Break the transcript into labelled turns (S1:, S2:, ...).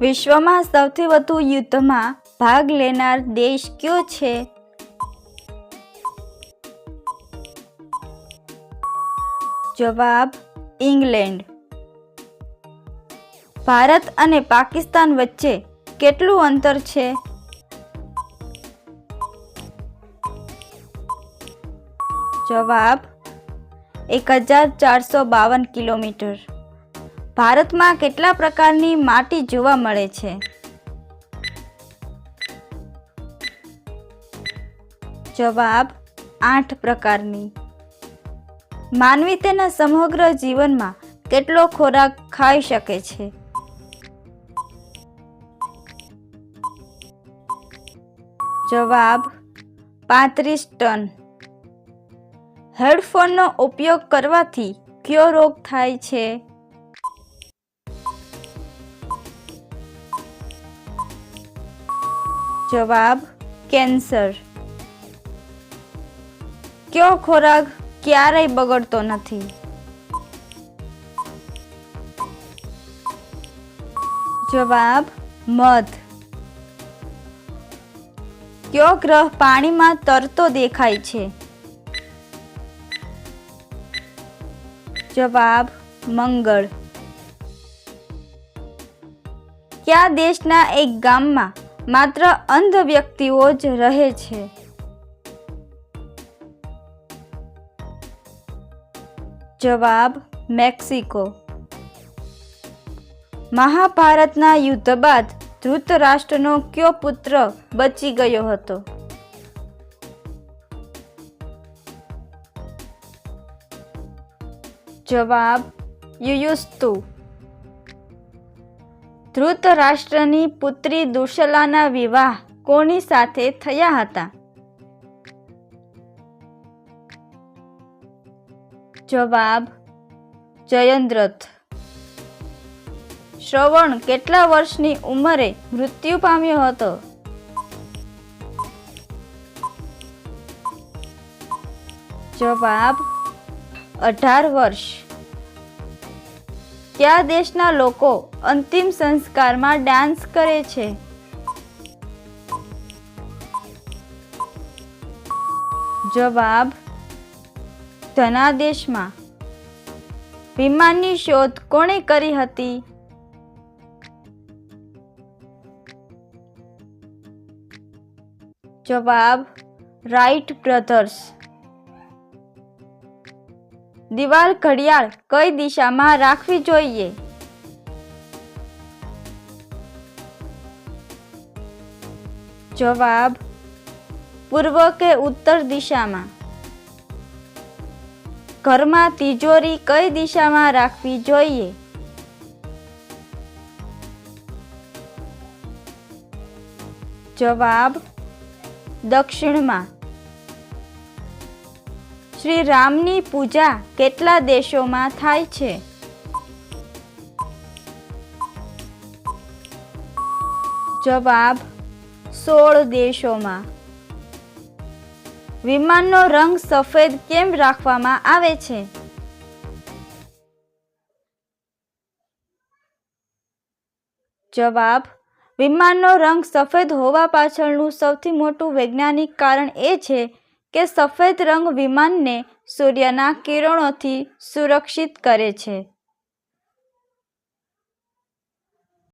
S1: વિશ્વમાં સૌથી વધુ યુદ્ધમાં ભાગ લેનાર દેશ કયો છે? જવાબ, ઇંગ્લેન્ડ. ભારત અને પાકિસ્તાન વચ્ચે કેટલું અંતર છે? જવાબ, એક હજાર ચારસો બાવન કિલોમીટર. ભારતમાં કેટલા પ્રકારની માટી જોવા મળે છે? જવાબ, આઠ પ્રકારની. માનવી તેના સમગ્ર જીવનમાં કેટલો ખોરાક ખાઈ શકે છે? જવાબ, પાંત્રીસ ટન. હેડફોનનો ઉપયોગ કરવાથી કયો રોગ થાય છે? જવાબ, કેન્સર. કયો ખોરાક ક્યારેય બગડતો નથી? જવાબ, મધ. કયો ગ્રહ પાણીમાં તરતો દેખાય છે? જવાબ, મંગળ. કયા દેશના એક ગામમાં માત્ર અંધ વ્યક્તિઓ જ રહે છે. જવાબ, મેક્સિકો. મહાભારતના યુદ્ધ બાદ ધૃતરાષ્ટ્રનો કયો પુત્ર બચી ગયો હતો? જવાબ, યુયુસ્તુ. ધૃતરાષ્ટ્રની પુત્રી દુશલાના વિવાહ કોની સાથે થયા હતા? જવાબ, જયંદ્રથ. શ્રવણ કેટલા વર્ષની ઉંમરે મૃત્યુ પામ્યો હતો? જવાબ, અઢાર વર્ષ. કયા દેશના લોકો અંતિમ સંસ્કારમાં ડાન્સ કરે છે? જવાબ ધનાદેશમાં વિમાનની શોધ કોણે કરી હતી? જવાબ, રાઇટ બ્રધર્સ. દિવાલ ઘડિયાળ કઈ દિશામાં રાખવી જોઈએ? જવાબ, પૂર્વ કે ઉત્તર દિશામાં? ઘરમાં તિજોરી કઈ દિશામાં રાખવી જોઈએ? જવાબ, દક્ષિણમાં. શ્રી રામની પૂજા કેટલા દેશોમાં થાય છે? જવાબ, સોળ દેશોમાં. વિમાનનો રંગ સફેદ કેમ રાખવામાં આવે છે? જવાબ, વિમાનનો રંગ સફેદ હોવા પાછળનું સૌથી મોટું વૈજ્ઞાનિક કારણ એ છે કે સફેદ રંગ વિમાનને સૂર્યના કિરણોથી સુરક્ષિત કરે છે.